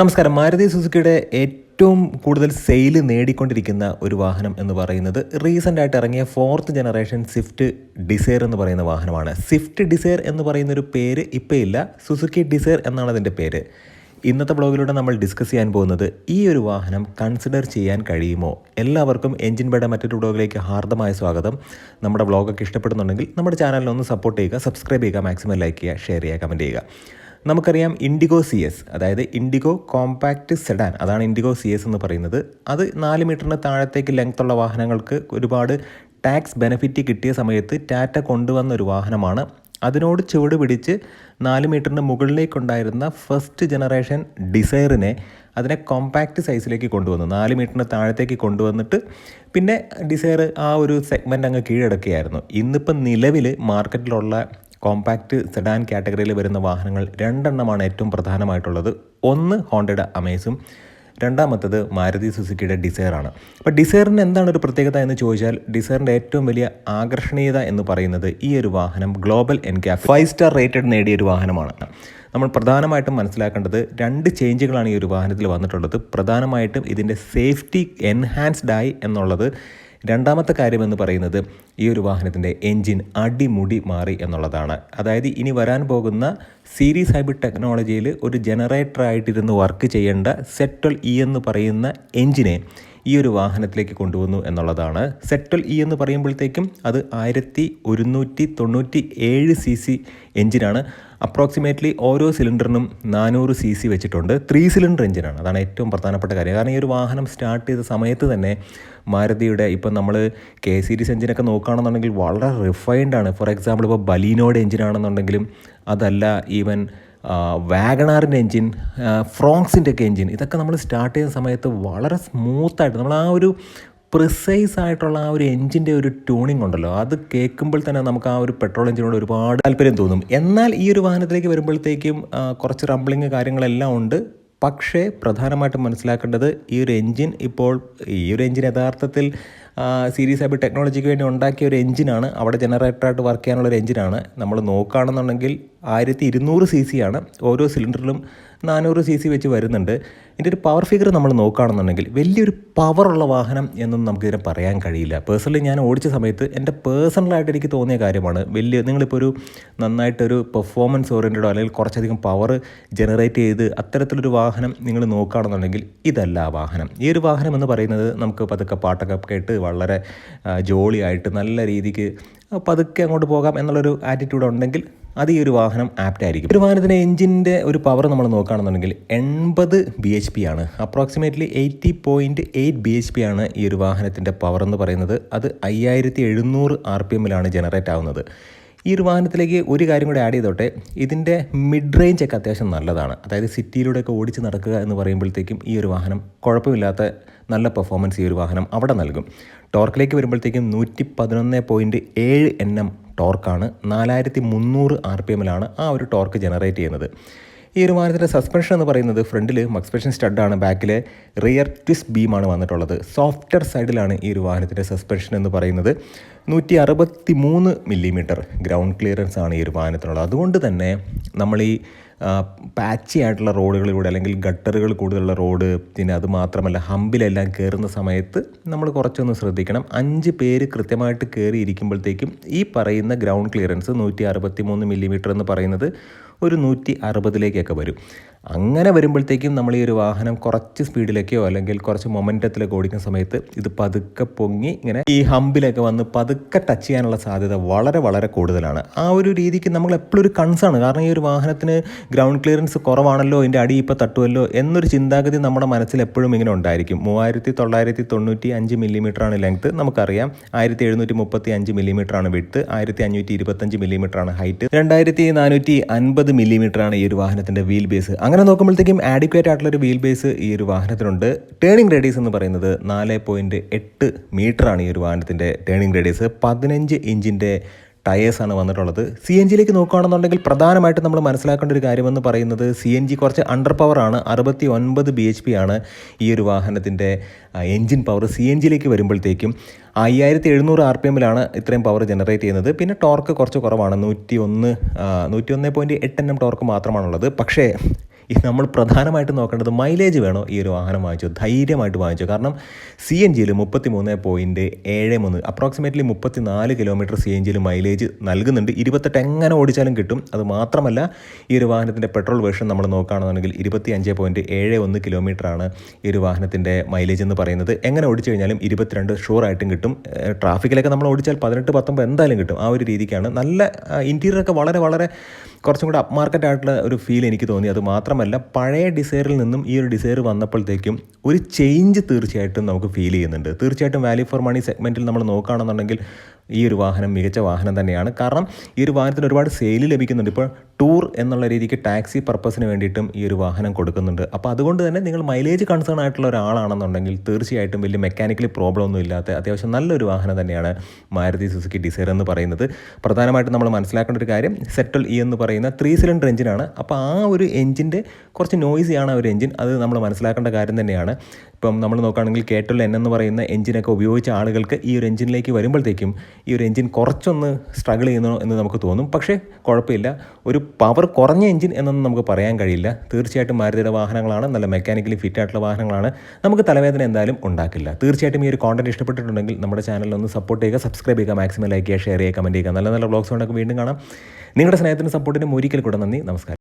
നമസ്കാരം. മാരുതി സുസുക്കിയുടെ ഏറ്റവും കൂടുതൽ സെയിൽ നേടിക്കൊണ്ടിരിക്കുന്ന ഒരു വാഹനം എന്ന് പറയുന്നത് റീസെന്റ് ആയിട്ട് ഇറങ്ങിയ ഫോർത്ത് ജനറേഷൻ സ്വിഫ്റ്റ് ഡിസയർ എന്ന് പറയുന്ന വാഹനമാണ്. സ്വിഫ്റ്റ് ഡിസയർ എന്ന് പറയുന്ന ഒരു പേര് ഇപ്പോൾ ഇല്ല. സുസുക്കി ഡിസയർ എന്നാണ് അതിന്റെ പേര്. ഇന്നത്തെ ബ്ലോഗിലൂടെ നമ്മൾ ഡിസ്കസ് ചെയ്യാൻ പോകുന്നത് ഈ ഒരു വാഹനം കൺസിഡർ ചെയ്യാൻ കഴിയുമോ? എല്ലാവർക്കും എഞ്ചിൻ ബേഡ മറ്റൊരു ബ്ലോഗിലേക്ക് ഹാർദമായ സ്വാഗതം. നമ്മുടെ ബ്ലോഗൊക്കെ ഇഷ്ടപ്പെടുന്നുണ്ടെങ്കിൽ നമ്മുടെ ചാനലിനൊന്ന് സപ്പോർട്ട് ചെയ്യുക സബ്സ്ക്രൈബ് ചെയ്യുക മാക്സിമം ലൈക്ക് ചെയ്യുക ഷെയർ ചെയ്യുക കമന്റ് ചെയ്യുക. നമുക്കറിയാം ഇൻഡിഗോ സി എസ് അതായത് ഇൻഡിഗോ കോമ്പാക്റ്റ് സെഡാൻ അതാണ് ഇൻഡിഗോ സി എസ് എന്ന് പറയുന്നത്. അത് നാല് മീറ്ററിന് താഴത്തേക്ക് ലെങ്ത് ഉള്ള വാഹനങ്ങൾക്ക് ഒരുപാട് ടാക്സ് ബെനിഫിറ്റ് കിട്ടിയ സമയത്ത് ടാറ്റ കൊണ്ടുവന്ന ഒരു വാഹനമാണ്. അതിനോട് ചുവട് പിടിച്ച് നാല് മീറ്ററിന് മുകളിലേക്കുണ്ടായിരുന്ന ഫസ്റ്റ് ജനറേഷൻ ഡിസയറിനെ അതിനെ കോമ്പാക്റ്റ് സൈസിലേക്ക് കൊണ്ടുവന്നു. നാല് മീറ്ററിന് താഴത്തേക്ക് കൊണ്ടുവന്നിട്ട് പിന്നെ ഡിസയർ ആ ഒരു സെഗ്മെന്റ് അങ്ങ് കീഴടക്കുകയായിരുന്നു ഇന്നിപ്പം നിലവിൽ മാർക്കറ്റിലുള്ള കോമ്പാക്റ്റ് സെഡാൻ കാറ്റഗറിയിൽ വരുന്ന വാഹനങ്ങൾ രണ്ടെണ്ണമാണ് ഏറ്റവും പ്രധാനമായിട്ടുള്ളത്. ഒന്ന് ഹോണ്ടയുടെ അമേസും രണ്ടാമത്തത് മാരുതി സുസുക്കിയുടെ ഡിസയറാണ്. അപ്പോൾ ഡിസയറിന് എന്താണ് ഒരു പ്രത്യേകത എന്ന് ചോദിച്ചാൽ ഡിസയറിന്റെ ഏറ്റവും വലിയ ആകർഷണീയത എന്ന് പറയുന്നത് ഈ ഒരു വാഹനം global NCAP five star rated നേടിയ ഒരു വാഹനമാണ്. നമ്മൾ പ്രധാനമായിട്ടും മനസ്സിലാക്കേണ്ടത് രണ്ട് ചേഞ്ചുകളാണ് ഈ ഒരു വാഹനത്തിൽ വന്നിട്ടുള്ളത്. പ്രധാനമായിട്ടും ഇതിന്റെ സേഫ്റ്റി എൻഹാൻസ്ഡ് ആയി എന്നുള്ളത് രണ്ടാമത്തെ കാര്യമെന്ന് പറയുന്നത് ഈ ഒരു വാഹനത്തിന്റെ എൻജിൻ അടിമുടി മാറി എന്നുള്ളതാണ്. അതായത് ഇനി വരാൻ പോകുന്ന സീരീസ് ഹൈബ്രിഡ് ടെക്നോളജിയിൽ ഒരു ജനറേറ്ററായിട്ടിരുന്ന് വർക്ക് ചെയ്യേണ്ട സെറ്റൽ ഇ എന്ന് പറയുന്ന എൻജിനെ ഈ ഒരു വാഹനത്തിലേക്ക് കൊണ്ടുവന്നു എന്നുള്ളതാണ്. സെറ്റൽ ഇ എന്ന് പറയുമ്പോഴത്തേക്കും അത് ആയിരത്തി ഒരുന്നൂറ്റി തൊണ്ണൂറ്റി ഏഴ് സി സി എഞ്ചിനാണ്. അപ്രോക്സിമേറ്റ്ലി ഓരോ സിലിണ്ടറിനും നാനൂറ് സി സി വെച്ചിട്ടുണ്ട്. ത്രീ സിലിണ്ടർ എഞ്ചിനാണ്. അതാണ് ഏറ്റവും പ്രധാനപ്പെട്ട കാര്യം. കാരണം ഈ ഒരു വാഹനം സ്റ്റാർട്ട് ചെയ്ത സമയത്ത് തന്നെ മാരുതിയുടെ ഇപ്പം നമ്മൾ കെ സീരീസ് എഞ്ചിനൊക്കെ നോക്കുകയാണെന്നുണ്ടെങ്കിൽ വളരെ റിഫൈൻഡ് ആണ്. ഫോർ എക്സാമ്പിൾ ഇപ്പോൾ ബലീനോയുടെ എഞ്ചിനാണെന്നുണ്ടെങ്കിലും അതല്ല ഈവൻ വാഗണാറിന്റെ എൻജിൻ ഫ്രോങ്സിന്റെ ഒക്കെ എൻജിൻ ഇതൊക്കെ നമ്മൾ സ്റ്റാർട്ട് ചെയ്യുന്ന സമയത്ത് വളരെ സ്മൂത്തായിട്ട് നമ്മൾ ആ ഒരു പ്രിസൈസ് ആയിട്ടുള്ള ആ ഒരു എഞ്ചിന്റെ ഒരു ട്യൂണിംഗ് ഉണ്ടല്ലോ അത് കേൾക്കുമ്പോൾ തന്നെ നമുക്ക് ആ ഒരു പെട്രോൾ എഞ്ചിനോട് ഒരുപാട് താല്പര്യം തോന്നും. എന്നാൽ ഈ ഒരു വാഹനത്തിലേക്ക് വരുമ്പോഴത്തേക്കും കുറച്ച് റംബ്ലിങ് കാര്യങ്ങളെല്ലാം ഉണ്ട്. പക്ഷേ പ്രധാനമായിട്ടും മനസ്സിലാക്കേണ്ടത് ഈ ഒരു എൻജിൻ ഇപ്പോൾ ഈ ഒരു എൻജിൻ യഥാർത്ഥത്തിൽ സീരീസ് ആയിട്ട് ടെക്നോളജിക്ക് വേണ്ടി ഉണ്ടാക്കിയ ഒരു എഞ്ചിനാണ് അവിടെ ജനറേറ്ററായിട്ട് വർക്ക് ചെയ്യാനുള്ള ഒരു എഞ്ചിനാണ് നമ്മൾ നോക്കുകയാണെന്നുണ്ടെങ്കിൽ ആയിരത്തി ഇരുന്നൂറ് സി സി ആണ്. ഓരോ സിലിണ്ടറിലും നാനൂറ് സി സി വെച്ച് വരുന്നുണ്ട്. ഇതിന്റെ ഒരു പവർ ഫിഗർ നമ്മൾ നോക്കുകയാണെന്നുണ്ടെങ്കിൽ വലിയൊരു പവറുള്ള വാഹനം എന്നൊന്നും നമുക്കിതിനെ പറയാൻ കഴിയില്ല. പേഴ്സണലി ഞാൻ ഓടിച്ച സമയത്ത് എന്റെ പേഴ്സണലായിട്ട് എനിക്ക് തോന്നിയ കാര്യമാണ്. വലിയ നിങ്ങളിപ്പോൾ ഒരു നന്നായിട്ടൊരു പെർഫോമൻസ് ഓറിയന്റഡോ അല്ലെങ്കിൽ കുറച്ചധികം പവർ ജനറേറ്റ് ചെയ്ത് അത്തരത്തിലൊരു വാഹനം നിങ്ങൾ നോക്കുകയാണെന്നുണ്ടെങ്കിൽ ഇതല്ല വാഹനം. ഈ ഒരു വാഹനം എന്ന് പറയുന്നത് നമുക്ക് പതുക്കെ പാട്ടൊക്കെ കേട്ട് വളരെ ജോളിയായിട്ട് നല്ല രീതിക്ക് പതുക്കെ അങ്ങോട്ട് പോകാം എന്നുള്ളൊരു ആറ്റിറ്റ്യൂഡ് ഉണ്ടെങ്കിൽ അത് ഈ ഒരു വാഹനം ആപ്റ്റ് ആയിരിക്കും. ഒരു വാഹനത്തിന്റെ എഞ്ചിന്റെ ഒരു പവർ നമ്മൾ നോക്കുകയാണെന്നുണ്ടെങ്കിൽ എൺപത് ബി എച്ച് പി ആണ്. Approximately eighty point eight B H P ആണ് ഈ ഒരു വാഹനത്തിന്റെ പവർ എന്ന് പറയുന്നത്. അത് അയ്യായിരത്തി എഴുന്നൂറ് ആർ പി എമ്മിലാണ് ജനറേറ്റ് ആവുന്നത്. ഈ ഒരു വാഹനത്തിലേക്ക് ഒരു കാര്യം കൂടി ആഡ് ചെയ്തോട്ടെ. ഇതിന്റെ മിഡ് റേഞ്ച് ഒക്കെ അത്യാവശ്യം നല്ലതാണ്. അതായത് സിറ്റിയിലൂടെയൊക്കെ ഓടിച്ച് നടക്കുക എന്ന് പറയുമ്പോഴത്തേക്കും ഈ ഒരു വാഹനം കുഴപ്പമില്ലാത്ത നല്ല പെർഫോമൻസ് ഈ ഒരു വാഹനം അവിടെ നൽകും. ടോർക്കിലേക്ക് വരുമ്പോഴത്തേക്കും നൂറ്റി പതിനൊന്ന് പോയിന്റ് ഏഴ് എൻ എം ടോർക്കാണ്. നാലായിരത്തി മുന്നൂറ് ആർ പി എമ്മിലാണ് ആ ഒരു ടോർക്ക് ജനറേറ്റ് ചെയ്യുന്നത്. ഈ ഒരു വാഹനത്തിന്റെ സസ്പെൻഷൻ എന്ന് പറയുന്നത് ഫ്രണ്ടിൽ മക്സ്പെൻഷൻ സ്റ്റഡാണ് ബാക്കിൽ റിയർ ട്വിസ്റ്റ് ബീമാണ് വന്നിട്ടുള്ളത്. സോഫ്റ്റർ സൈഡിലാണ് ഈ ഒരു വാഹനത്തിന്റെ സസ്പെൻഷൻ എന്ന് പറയുന്നത്. നൂറ്റി അറുപത്തി മൂന്ന് മില്ലിമീറ്റർ ഗ്രൗണ്ട് ക്ലിയറൻസ് ആണ് ഈ ഒരു വാഹനത്തിനുള്ളത്. അതുകൊണ്ട് തന്നെ നമ്മൾ ഈ പാച്ചി ആയിട്ടുള്ള റോഡുകളിലൂടെ അല്ലെങ്കിൽ ഗട്ടറുകൾ കൂടുതലുള്ള റോഡ് പിന്നെ അത് മാത്രമല്ല ഹമ്പിലെല്ലാം കയറുന്ന സമയത്ത് നമ്മൾ കുറച്ചൊന്ന് ശ്രദ്ധിക്കണം. അഞ്ച് പേര് കൃത്യമായിട്ട് കയറി ഇരിക്കുമ്പോഴത്തേക്കും ഈ പറയുന്ന ഗ്രൗണ്ട് ക്ലിയറൻസ് നൂറ്റി അറുപത്തി മൂന്ന് മില്ലിമീറ്റർ എന്ന് പറയുന്നത് ഒരു നൂറ്റി അറുപതിലേക്കൊക്കെ വരും. അങ്ങനെ വരുമ്പോഴത്തേക്കും നമ്മൾ ഈ ഒരു വാഹനം കുറച്ച് സ്പീഡിലേക്കോ അല്ലെങ്കിൽ കുറച്ച് മൊമെന്റത്തിലൊക്കെ ഓടിക്കുന്ന സമയത്ത് ഇത് പതുക്കെ പൊങ്ങി ഇങ്ങനെ ഈ ഹമ്പിലൊക്കെ വന്ന് പതുക്കെ ടച്ച് ചെയ്യാനുള്ള സാധ്യത വളരെ വളരെ കൂടുതലാണ്. ആ ഒരു രീതിക്ക് നമ്മൾ എപ്പോഴും ഒരു കൺസേൺ കാരണം ഈ ഒരു വാഹനത്തിന് ഗ്രൗണ്ട് ക്ലിയറൻസ് കുറവാണല്ലോ ഇതിന്റെ അടി ഇപ്പോൾ തട്ടുമല്ലോ എന്നൊരു ചിന്താഗതി നമ്മുടെ മനസ്സിൽ എപ്പോഴും ഇങ്ങനെ ഉണ്ടായിരിക്കും. മൂവായിരത്തി തൊള്ളായിരത്തി തൊണ്ണൂറ്റി അഞ്ച് മില്ലിമീറ്ററാണ് ലെങ്ത്ത് നമുക്കറിയാം. ആയിരത്തി എഴുന്നൂറ്റി മുപ്പത്തി അഞ്ച് മില്ലിമീറ്ററാണ് വിട്ട് ആയിരത്തി അഞ്ഞൂറ്റി ഇരുപത്തഞ്ച് മില്ലിമീറ്ററാണ് ഹൈറ്റ് രണ്ടായിരത്തി നാനൂറ്റി അൻപത് മില്ലിമീറ്ററാണ് ഈ ഒരു വാഹനത്തിന്റെ വീൽ ബേസ് അങ്ങനെ നോക്കുമ്പോഴത്തേക്കും ആഡിക്വേറ്റ് ആയിട്ടുള്ള ഒരു വീൽ ബേസ് ഈ ഒരു വാഹനത്തിനുണ്ട്. ടേണിംഗ് റേഡിയസ് എന്ന് പറയുന്നത് നാല് പോയിന്റ് എട്ട് മീറ്ററാണ് ഈ ഒരു വാഹനത്തിന്റെ ടേണിംഗ് റേഡിയസ് പതിനഞ്ച് ഇഞ്ചിന്റെ ടയേഴ്സാണ് വന്നിട്ടുള്ളത്. സി എൻ ജിയിലേക്ക് നോക്കുകയാണെന്നുണ്ടെങ്കിൽ പ്രധാനമായിട്ടും നമ്മൾ മനസ്സിലാക്കേണ്ട ഒരു കാര്യമെന്ന് പറയുന്നത് സി എൻ ജി കുറച്ച് അണ്ടർ പവറാണ് അറുപത്തി ഒൻപത് ബി എച്ച് പി ആണ് ഈ ഒരു വാഹനത്തിന്റെ എൻജിൻ പവർ സി എൻ ജിയിലേക്ക് വരുമ്പോഴത്തേക്കും അയ്യായിരത്തി എഴുന്നൂറ് ആർ പി എമ്മിലാണ് ഇത്രയും പവർ ജനറേറ്റ് ചെയ്യുന്നത്. പിന്നെ ടോർക്ക് കുറച്ച് കുറവാണ്. നൂറ്റി ഒന്ന് നൂറ്റി ഒന്ന് പോയിന്റ് എട്ട് എൻ എം ടോർക്ക് മാത്രമാണുള്ളത്. പക്ഷേ ഈ നമ്മൾ പ്രധാനമായിട്ടും നോക്കേണ്ടത് മൈലേജ് വേണോ? ഈ ഒരു വാഹനം വാങ്ങിച്ചോ? ധൈര്യമായിട്ട് വാങ്ങിച്ചോ? കാരണം സി എൻ ജിയിൽ മുപ്പത്തി മൂന്ന് പോയിന്റ് ഏഴ് മൂന്ന് അപ്രോക്സിമേറ്റ്ലി മുപ്പത്തി നാല് കിലോമീറ്റർ സി എൻ ജിയിൽ മൈലേജ് നൽകുന്നുണ്ട്. ഇരുപത്തെട്ട് എങ്ങനെ ഓടിച്ചാലും കിട്ടും. അത് മാത്രമല്ല ഈ ഒരു വാഹനത്തിന്റെ പെട്രോൾ വേർഷൻ നമ്മൾ നോക്കുകയാണെന്നുണ്ടെങ്കിൽ ഇരുപത്തി അഞ്ച് പോയിന്റ് ഏഴ് ഒന്ന് കിലോമീറ്ററാണ് ഈ ഒരു വാഹനത്തിന്റെ മൈലേജ് എന്ന് പറയുന്നത്. എങ്ങനെ ഓടിച്ചു കഴിഞ്ഞാലും ഇരുപത്തിരണ്ട് ഷുവർ ആയിട്ടും കിട്ടും. ട്രാഫിക്കിലൊക്കെ നമ്മൾ ഓടിച്ചാൽ പതിനെട്ട് പത്തൊമ്പത് എന്തായാലും കിട്ടും. ആ ഒരു രീതിക്കാണ്. നല്ല ഇന്റീരിയറൊക്കെ വളരെ വളരെ കുറച്ചും കൂടെ അപ്പ് മാർക്കറ്റ് ആയിട്ടുള്ള ഒരു ഫീൽ എനിക്ക് തോന്നി. അത് മാത്രമല്ല പഴയ ഡിസൈറിൽ നിന്നും ഈ ഒരു ഡിസൈർ വന്നപ്പോഴത്തേക്കും ഒരു ചേഞ്ച് തീർച്ചയായിട്ടും നമുക്ക് ഫീൽ ചെയ്യുന്നുണ്ട്. തീർച്ചയായിട്ടും വാല്യൂ ഫോർ മണി സെഗ്മെന്റിൽ നമ്മൾ നോക്കുകയാണെന്നുണ്ടെങ്കിൽ ഈ ഒരു വാഹനം മികച്ച വാഹനം തന്നെയാണ്. കാരണം ഈ ഒരു വാഹനത്തിന് ഒരുപാട് സെയിൽ ലഭിക്കുന്നുണ്ട്. ഇപ്പോൾ ടൂർ എന്നുള്ള രീതിക്ക് ടാക്സി പർപ്പസിന് വേണ്ടിയിട്ടും ഈ ഒരു വാഹനം കൊടുക്കുന്നുണ്ട്. അപ്പോൾ അതുകൊണ്ട് തന്നെ നിങ്ങൾ മൈലേജ് കൺസേൺ ആയിട്ടുള്ള ഒരാളാണെന്നുണ്ടെങ്കിൽ തീർച്ചയായിട്ടും വലിയ മെക്കാനിക്കലി പ്രോബ്ലം ഒന്നും ഇല്ലാത്ത അത്യാവശ്യം നല്ലൊരു വാഹനം തന്നെയാണ് മാരുതി സുസുക്കി ഡിസൈർ എന്ന് പറയുന്നത്. പ്രധാനമായിട്ടും നമ്മൾ മനസ്സിലാക്കേണ്ട ഒരു കാര്യം സെറ്റൽ ഇ എന്ന് പറയുന്ന ത്രീ സിലിണ്ടർ എഞ്ചിനാണ് അപ്പോൾ ആ ഒരു എഞ്ചിന്റെ കുറച്ച് നോയ്സിയാണ് ആ ഒരു എഞ്ചിൻ അത് നമ്മൾ മനസ്സിലാക്കേണ്ട കാര്യം തന്നെയാണ്. ഇപ്പം നമ്മൾ നോക്കുകയാണെങ്കിൽ കേട്ടൽ എൻ എന്ന് പറയുന്ന എഞ്ചിനൊക്കെ ഉപയോഗിച്ച ആളുകൾക്ക് ഈ ഒരു എഞ്ചിനിലേക്ക് വരുമ്പോഴത്തേക്കും ഈ ഒരു എഞ്ചിൻ കുറച്ചൊന്ന് സ്ട്രഗിൾ ചെയ്യുന്നു എന്ന് നമുക്ക് തോന്നും. പക്ഷേ കുഴപ്പമില്ല. ഒരു പവർ കുറഞ്ഞ എഞ്ചിൻ എന്നൊന്നും നമുക്ക് പറയാൻ കഴിയില്ല. തീർച്ചയായിട്ടും മാരുതിയുടെ വാഹനങ്ങളാണ്. നല്ല മെക്കാനിക്കലി ഫിറ്റ് ആയിട്ടുള്ള വാഹനങ്ങളാണ്. നമുക്ക് തലവേദന എന്തായാലും ഉണ്ടാക്കില്ല. തീർച്ചയായിട്ടും ഈ ഒരു കോണ്ടന്റ് ഇഷ്ടപ്പെട്ടിട്ടുണ്ടെങ്കിൽ നമ്മുടെ ചാനലിൽ ഒന്ന് സപ്പോർട്ട് ചെയ്യുക സബ്സ്ക്രൈബ് ചെയ്യുക മാക്സിമം ലൈക്ക് ചെയ്യുക ഷെയർ ചെയ്യുക കമന്റ് ചെയ്യുക. നല്ല നല്ല ബ്ലോഗ്സ് കൊണ്ടൊക്കെ വീണ്ടും കാണാം. നിങ്ങളുടെ സ്നേഹത്തിനും സപ്പോർട്ടിനും ഒരിക്കൽ കൂടെ നന്ദി. നമസ്കാരം.